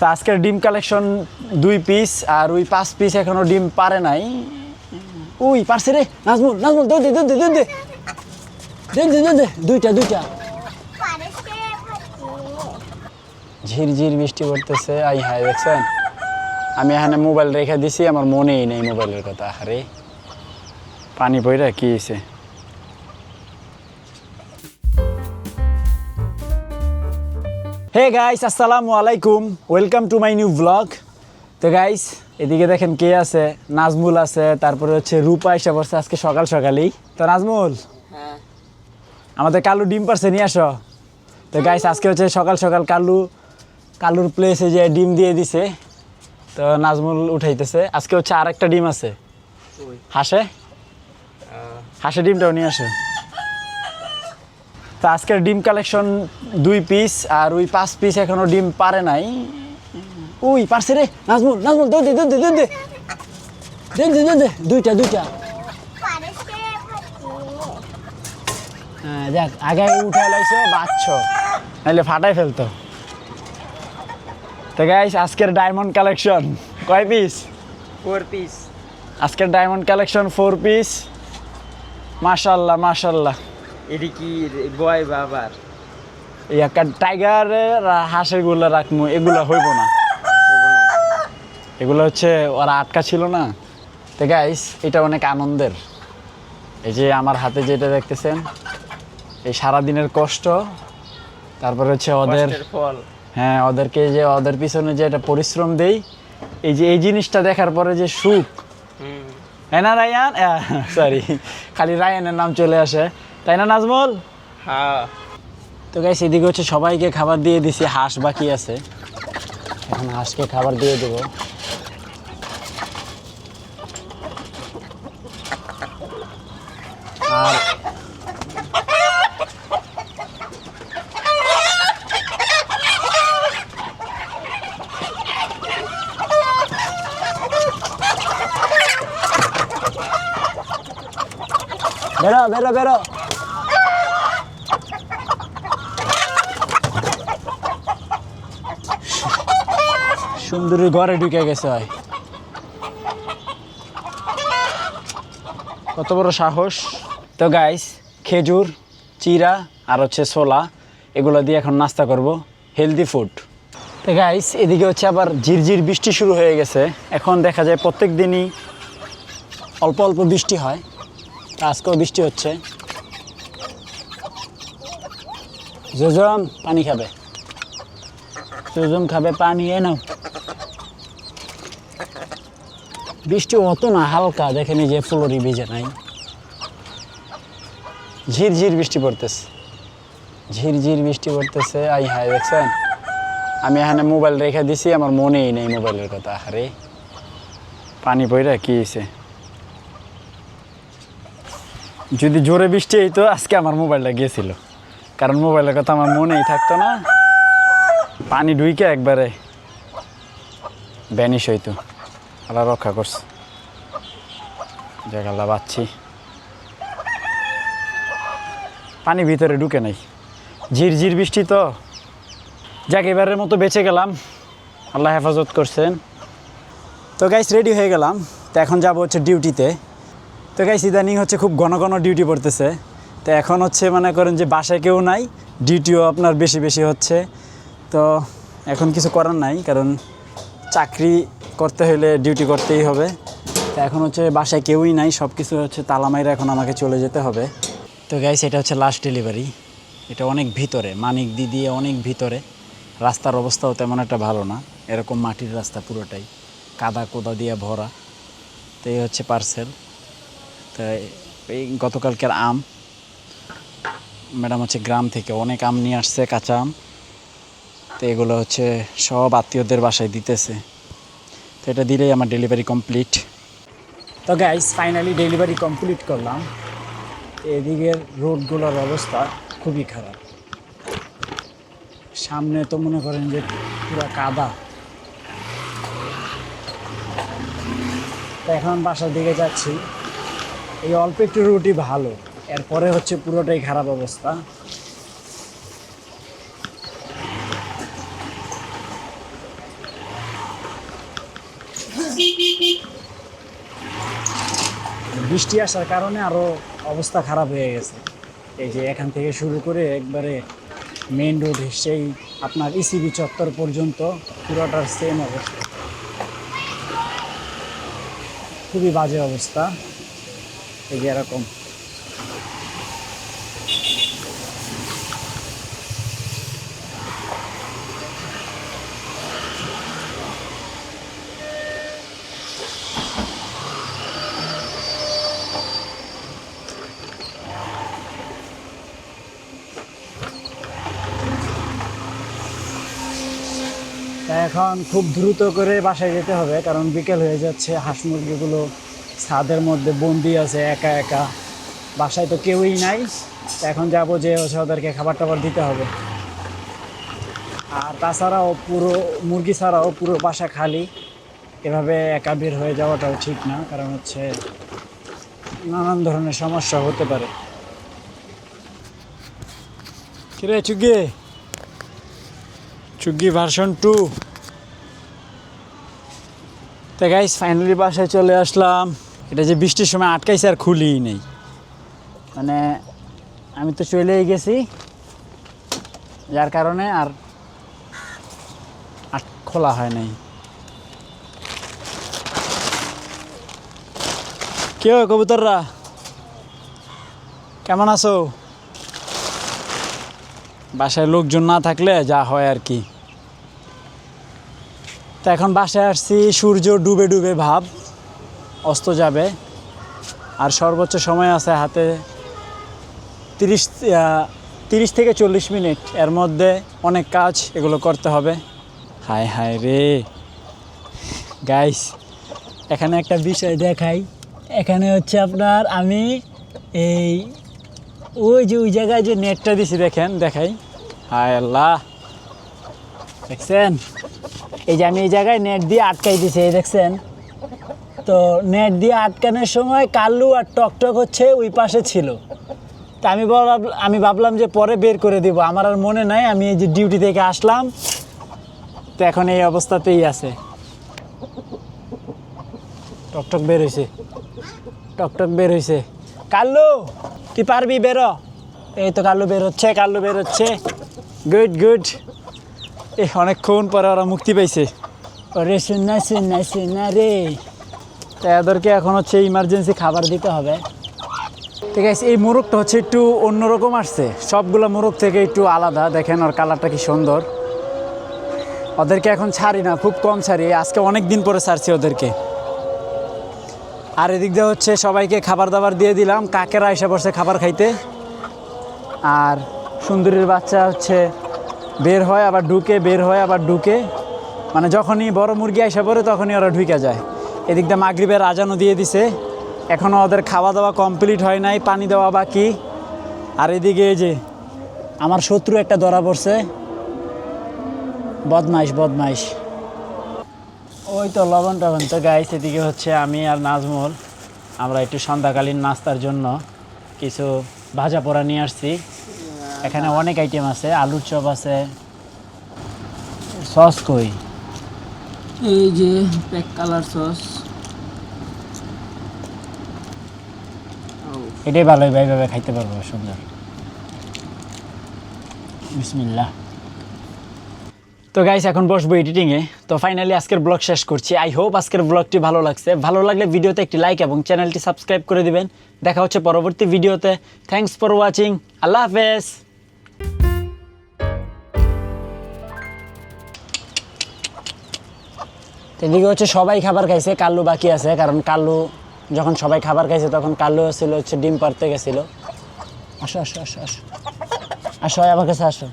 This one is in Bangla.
তো আজকের ডিম কালেকশন দুই পিস আর ওই পাঁচ পিস এখনও ডিম পারে নাই। ওই পারছে রে? নাজমুল নাজমুল দৌড় দে দৌড় দে দৌড় দে। দে দে দে দে, দুইটা দুইটা। ঝিরঝির বৃষ্টি পড়তেছে, আই হাই দেখছেন? আমি এখানে মোবাইল রেখে দিছি, আমার মনেই নেই মোবাইলের কথা। আরে, পানি বইরা কি হয়েছে হে গাইস আসসালামু আলাইকুম welcome to my new blog তো গাইস এদিকে দেখেন কে আছে? নাজমুল আছে তারপরে হচ্ছে রূপা এসে পড়ছে আজকে সকাল সকালেই। তো নাজমুল? হ্যাঁ। আমাদের কালু ডিম পারছে নিয়ে আসো। তো গাইস আজকে হচ্ছে সকাল সকাল কালু কালুর প্লেসে যে ডিম দিয়ে দিছে। তো নাজমুল উঠাইতেছে। আজকে হচ্ছে আর একটা ডিম আছে। হাসে? হাসে ডিমটাও নিয়ে আসো। তো আজকের ডিম কালেকশন দুই পিস আর ওই পাঁচ পিস এখনও ডিম পারে নাই। উই পারছে রে? নাজমুল নাজমুল দৌড় দে দৌড় দে দৌড় দে। দে দে দে দে দুইটা দুইটা। হ্যাঁ যাক আগে উঠে লাইছো বাচ্চ নাহলে ফাটাই ফেলতো। তো গাইস আজকের ডায়মন্ড কালেকশন কয় পিস ফোর পিস আজকের ডায়মন্ড কালেকশন ফোর পিস মাশাল্লাহ মাশাল্লাহ। এটি কি বয় বাবার। এই একটা টাইগারের হাঁসেরগুলো রাখব এগুলো হইব না। এগুলো হচ্ছে ওরা আটকা ছিল না। তো গাইস এটা অনেক আনন্দের। এই যে আমার হাতে যেটা দেখতেছেন এই সারাদিনের কষ্ট তারপরে হচ্ছে ওদের ফল। হ্যাঁ ওদেরকে যে ওদের পিছনে যে একটা পরিশ্রম দেই এই যে এই জিনিসটা দেখার পরে যে সুখ। হ্যাঁ না রায়ান? সরি খালি রায়ানের নাম চলে আসে। তাই না নাজমুল? হ্যাঁ। তো গাইস এদিকে হচ্ছে সবাইকে খাবার দিয়ে দিছি হাঁস বাকি আছে। এখন হাঁসকে খাবার দিয়ে দেবো। আর বেরো বেরো বেরো। সুন্দরী ঘরে ঢুকে গেছে হয় কত বড় সাহস। তো গাইস খেজুর, চিরা আর হচ্ছে ছোলা, এগুলো দিয়ে এখন নাস্তা করব হেলদি ফুড তো গাইস এদিকে হচ্ছে আবার ঝিরঝির বৃষ্টি শুরু হয়ে গেছে। এখন দেখা যায় প্রত্যেক দিনই অল্প অল্প বৃষ্টি হয়। আজকেও বৃষ্টি হচ্ছে। জোজম পানি খাবে। জোজম খাবে, পানি এ নাও বৃষ্টি অত না, হালকা। দেখেন যে ফুলরি ভিজে নাই। ঝিরঝির বৃষ্টি পড়তেছে। ঝিরঝির বৃষ্টি পড়তেছে। আই হায়, দেখছেন? আমি এখানে মোবাইল রেখে দিছি, আমার মনেই নেই মোবাইলের কথা। আরে, পানি বইরা কি হয়েছে যদি জোরে বৃষ্টি হইতো, আজকে আমার মোবাইলটা গিয়েছিল কারণ মোবাইলের কথা আমার মনেই থাকতো না। পানি ঢুইকে একবারে ব্যানিশ হইতো। আল্লাহ রক্ষা করছে। আল্লাহ বাচ্ছি পানি ভিতরে ঢুকে নাই। ঝিরঝির বৃষ্টি তো। যাক, এবারের মতো বেঁচে গেলাম। আল্লাহ হেফাজত করছেন। তো গাইস রেডি হয়ে গেলাম। তো এখন যাব হচ্ছে ডিউটিতে তো গাইস ইদানিং হচ্ছে খুব ঘন ঘন ডিউটি পড়তেছে। তো এখন হচ্ছে মনে করেন যে বাসায় কেউ নাই। ডিউটিও আপনার বেশি বেশি হচ্ছে। তো এখন কিছু করার নাই, কারণ চাকরি করতে হলে ডিউটি করতেই হবে। তো এখন হচ্ছে বাসায় কেউই নাই সব কিছু হচ্ছে তালামাইরা এখন আমাকে চলে যেতে হবে। তো গাইস এটা হচ্ছে লাস্ট ডেলিভারি এটা অনেক ভিতরে, মানিক দি দিয়ে অনেক ভিতরে। রাস্তার অবস্থাও তেমন একটা ভালো না, এরকম মাটির রাস্তা পুরোটাই। কাদা কোদা দিয়ে ভরা। তো এই হচ্ছে পার্সেল তো এই গতকালকের আম। ম্যাডাম হচ্ছে গ্রাম থেকে অনেক আম নিয়ে আসছে, কাঁচা আম। তো এগুলো হচ্ছে সব আত্মীয়দের বাসায় দিতেছে। তো এটা দিলেই আমার ডেলিভারি কমপ্লিট তো গাইস ফাইনালি ডেলিভারি কমপ্লিট করলাম। এদিকের রোডগুলোর অবস্থা খুবই খারাপ। সামনে তো মনে করেন যে পুরো কাদা। এখন বাসার দিকে যাচ্ছি। এই অল্প একটু রুটি ভালো, এরপরে হচ্ছে পুরোটাই খারাপ অবস্থা। বৃষ্টি আসার কারণে আরও অবস্থা খারাপ হয়ে গেছে। এই যে এখান থেকে শুরু করে একবারে মেইন রোড সেই আপনার ইসিবি চত্বর পর্যন্ত পুরোটার সেম অবস্থা। খুবই বাজে অবস্থা। এই যে এরকম। এখন খুব দ্রুত করে বাসায় যেতে হবে, কারণ বিকেল হয়ে যাচ্ছে, হাঁস মুরগিগুলো ছাদের মধ্যে বন্দি আছে একা একা। বাসায় তো কেউই নাই এখন যাব যে হচ্ছে ওদেরকে খাবার টাবার দিতে হবে। আর তাছাড়াও পুরো মুরগি ছাড়াও পুরো বাসা খালি। এভাবে একা বের হয়ে যাওয়াটাও ঠিক না, কারণ হচ্ছে নানান ধরনের সমস্যা হতে পারে। কিরে চুগি চুগি ভার্সন টু তো গাইস ফাইনালি বাসায় চলে আসলাম। এটা যে বৃষ্টির সময় আটকাইছে আর খুলিই নেই। মানে আমি তো চলেই গেছি। যার কারণে আর আট খোলা হয় নাই। কেউ কবুতররা? কেমন আছো? বাসায় লোকজন না থাকলে যা হয় আর কি। তো এখন বাসায় আসছি, সূর্য ডুবে ডুবে ভাব, অস্ত যাবে। আর সর্বোচ্চ সময় আছে হাতে তিরিশ তিরিশ থেকে চল্লিশ মিনিট। এর মধ্যে অনেক কাজ এগুলো করতে হবে। হায় হায় রে। গাইস এখানে একটা বিষয় দেখাই। এখানে হচ্ছে আপনার আমি এই, ওই যে, ওই জায়গায় যে নেটটা দিছি দেখেন, দেখাই। হায় আল্লাহ। দেখছেন? এই যে আমি এই জায়গায় নেট দিয়ে আটকাই দিছি এই দেখছেন? তো নেট দিয়ে আটকানোর সময় কাল্লু আর টকটক হচ্ছে ওই পাশে ছিল। তা আমি আমি ভাবলাম যে পরে বের করে দিব। আমার আর মনে নাই, আমি এই যে ডিউটি থেকে আসলাম। তো এখন এই অবস্থাতেই আছে। টকটক বের হয়েছে টকটক বের হয়েছে কাল্লু, তুই পারবি? বেরো। এই তো কাল্লু বের হচ্ছে, কাল্লু বের হচ্ছে। গুড গুড এ অনেকক্ষণ পরে ওরা মুক্তি পাইছে। ওরে শুননা শুননা শুননা রে। তা এদেরকে এখন হচ্ছে ইমার্জেন্সি খাবার দিতে হবে। ঠিক আছে এই মোরগটা হচ্ছে একটু অন্যরকম আসছে। সবগুলো মোরগ থেকে একটু আলাদা। দেখেন ওর কালারটা কি সুন্দর। ওদেরকে এখন ছাড়ি না, খুব কম ছাড়ি। আজকে অনেক দিন পরে ছাড়ছি ওদেরকে। আর এদিক দিয়ে হচ্ছে সবাইকে খাবার দাবার দিয়ে দিলাম। কাকেরা এসে পড়ছে খাবার খাইতে। আর সুন্দরীর বাচ্চা হচ্ছে বের হয়, আবার ঢুকে, বের হয়, আবার ঢুকে। মানে যখনই বড় মুরগি এসে পড়ে, তখনই ওরা ঢুকে যায়। এদিক দিয়ে মাগরিবের আজানও দিয়ে দিছে। এখনও ওদের খাওয়া দাওয়া কমপ্লিট হয় নাই, পানি দেওয়া বাকি। আর এদিকে এই যে, আমার শত্রু একটা ধরা পড়ছে। বদমাইশ বদমাইশ। ওই তো লবণ টবণ। তো গাইস এদিকে হচ্ছে আমি আর নাজমুল। আমরা একটু সন্ধ্যাকালীন নাস্তার জন্য কিছু ভাজা পোড়া নিয়ে আসছি। এখানে অনেক আইটেম আছে আলুর চপ আছে সস কই? এই যে প্যাক কালার সস। এটাই ভালো ভাই ভাবে খাইতে পারব সুন্দর। বিসমিল্লাহ। তো গাইস এখন বসবো এডিটিংয়ে তো ফাইনালি আজকের ব্লগ শেষ করছি। আই হোপ আজকের ব্লগটি ভালো লাগছে। ভালো লাগলে ভিডিওতে একটি লাইক এবং চ্যানেলটি সাবস্ক্রাইব করে দিবেন। দেখা হচ্ছে পরবর্তী ভিডিওতে থ্যাঙ্কস ফর ওয়াচিং আল্লাহ হাফেজ। এদিকে হচ্ছে সবাই খাবার খাইছে, কাল্লু বাকি আছে, কারণ কাল্লু যখন সবাই খাবার খাইছে তখন কাল্লু ছিল হচ্ছে ডিম পারতে গেছিল। আসো আসো আসো আসো। আসো আবার কাছে আসো।